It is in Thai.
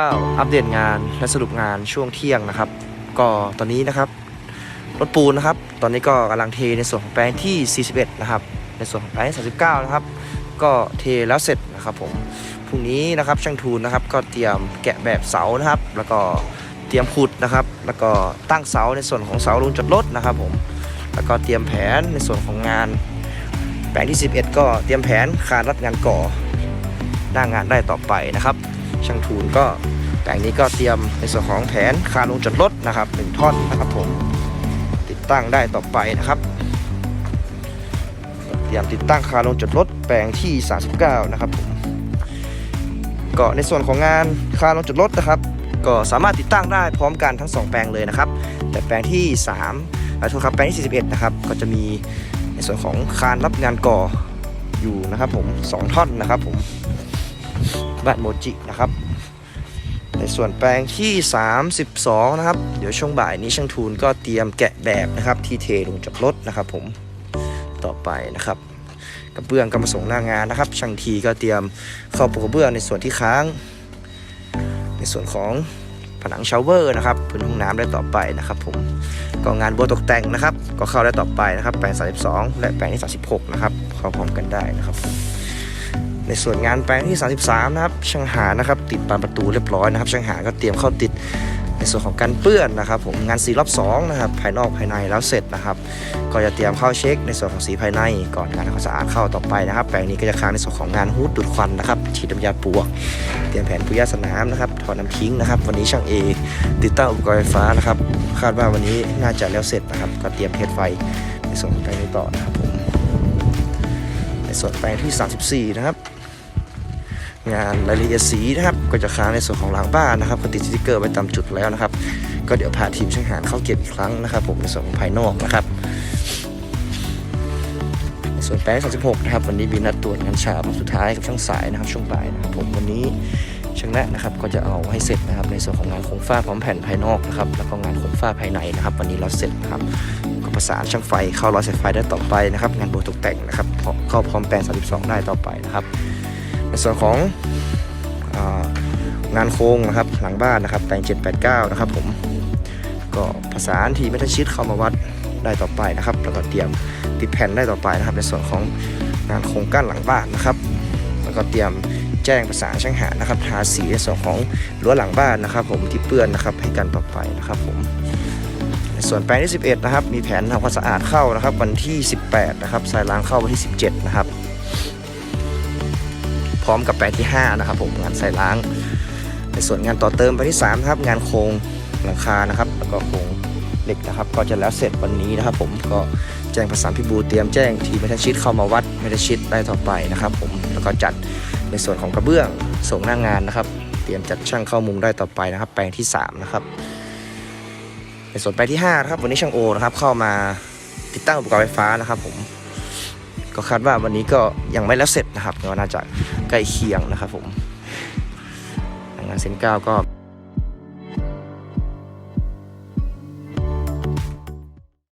ก็อัปเดตงานและสรุปงานช่วงเที่ยงนะครับ ก็ตอนนี้นะครับรถปูนนะครับ ตอนนี้ก็กำลังเทในส่วนของแปลงที่ 41 นะครับ ในส่วนของแปลงที่39 นะครับ ก็เทแล้วเสร็จนะครับผมพรุ่งนี้นะครับช่างทูนนะครับก็เตรียมแกะแบบเสานะครับ แล้วก็เตรียมขุดนะครับ แล้วก็ตั้งเสาในส่วนของเสาลงจอดรถนะครับผมแล้วก็เตรียมแผนในส่วนของงาน แปลงที่ 11 ก็เตรียมแผนคานรัดงานก่อหน้างานได้ต่อไปนะครับ ช่างทูนก็แปลงนี้ก็เตรียมในส่วนของแผนคานลงจอดรถนะครับหนึ่งท่อนนะครับผมติดตั้งได้ต่อไปนะครับ เตรียมติดตั้งคานลงจอดรถแปลงที่ 39 นะครับผมก็ในส่วนของงานคานลงจอดรถนะครับ ก็สามารถติดตั้งได้พร้อมกันทั้ง 2 แปลงเลยนะครับ แต่แปลงที่3และโทษครับแปลงที่ 41 นะครับ ก็จะมีในส่วนของคานรับงานก่ออยู่นะครับผมสองท่อนนะครับผม บ้านโมจินะครับ ในส่วนแปลงที่ 32 นะครับ เดี๋ยวช่วงบ่ายนี้ช่างทูนก็เตรียมแกะแบบนะครับ ที่เทลงจากรถนะครับ ผมต่อไปนะครับกระเบื้องก็มาส่งหน้างานนะครับ ช่างทีก็เตรียมเข้าปูกระเบื้องในส่วนที่ค้าง ในส่วนของผนังชาวเวอร์นะครับพื้นห้องน้ำได้ต่อไปนะครับ ผมก็งานบัวตกแต่งนะครับ ก็เข้าได้ต่อไปนะครับแปลง 32 และแปลงที่ 36 นะครับเข้าพร้อมกันได้นะครับผม ในส่วนงานแปลงที่ 33 นะครับช่างหานะครับติดบานประตูเรียบร้อยนะครับช่างหาก็เตรียมเข้าติดในส่วนของการเปื้อนนะครับ ผมงานสีรอบ2นะครับภายนอกภายในแล้วเสร็จนะครับ ก็จะเตรียมเข้าเช็คในส่วนของสีภายในก่อนงานทำความสะอาดเข้าต่อไปนะครับ แปลงนี้ก็จะค้างในส่วนของงานฮูดดูดควันนะครับฉีดน้ำยาปลวก เตรียมแผนปุยาสนามนะครับถอดน้ำทิ้งนะครับ วันนี้ช่างเอติดตั้งอุปกรณ์ไฟฟ้านะครับ คาดว่าวันนี้น่าจะแล้วเสร็จนะครับ ก็เตรียมเทสไฟในส่วนของแปลงนี้ต่อนะครับผมในส่วนแปลงที่ 34 นะครับ งานรายละเอียดสีนะครับ ก็จะค้างในส่วนของหลังบ้านนะครับก็ติดสติกเกอร์ไว้ตามจุดแล้วนะครับ ก็เดี๋ยวพาทีมช่างหารเข้าเก็บอีกครั้งนะครับผมในส่วนของภายนอกนะครับในส่วนแปลง36นะครับวันนี้มีนัดตรวจงานฉาบสุดท้ายกับช่างสายนะครับ ช่วงบ่ายนะครับผมวันนี้ช่างแนะนะครับก็จะเอาให้เสร็จนะครับในส่วนของงานโครงฝ้าพร้อมแผ่นภายนอกนะครับแล้วก็งานโครงฝ้าภายในนะครับ วันนี้เราเสร็จนะครับก็ประสานช่างไฟเข้าร้อยสายไฟได้ต่อไปนะครับ งานโบตกแต่งนะครับเข้าพร้อมแปลง32 ได้ต่อไปนะครับ ในส่วนขององานโครงนะครับหลังบ้านนะครับแปลง789 นะครับผมก็ประสานทีเมทัชีตเข้ามาวัดได้ต่อไปนะครับแล้วก็เตรียมติดแผ่นได้ต่อไปนะครับ ในส่วนของงานโครงกั้นหลังบ้านนะครับ แล้วก็เตรียมแจ้งประสานช่างหานะครับทาสีในส่วนของรั้วหลังบ้านนะครับ ผมที่เปื้อนนะครับให้กันต่อไปนะครับผมในส่วนแปลงที่ 11 นะครับ มีแผนทำความสะอาดเข้านะครับ วันที่ 18 นะครับสายล้างเข้าวันที่ 17 นะครับ พร้อมกับแปลงที่ 5 นะครับผมงานใส่ล้าง ในส่วนงานต่อเติมไปที่3ครับงานโครงหลังคานะครับแล้วก็โครงเหล็กนะครับ ก็จะแล้วเสร็จวันนี้นะครับ ผมก็แจ้งประสานพี่บูเตรียมแจ้งทีมเมทชิดเข้ามาวัดเมทชิดได้ต่อไปนะครับ ผมแล้วก็จัดในส่วนของกระเบื้องส่งหน้างงานนะครับ เตรียมจัดช่างเข้ามุงได้ต่อไปนะครับ แปลงที่ 3 นะครับในส่วนแปลงที่5นะครับวันนี้ช่างโอนะครับเข้ามาติดตั้งอุปกรณ์ไฟฟ้านะครับ ผม ก็คาดว่าวันนี้ก็ยังไม่แล้วเสร็จนะครับก็น่าจะใกล้เคียงนะครับผมงานเซนเก้าก็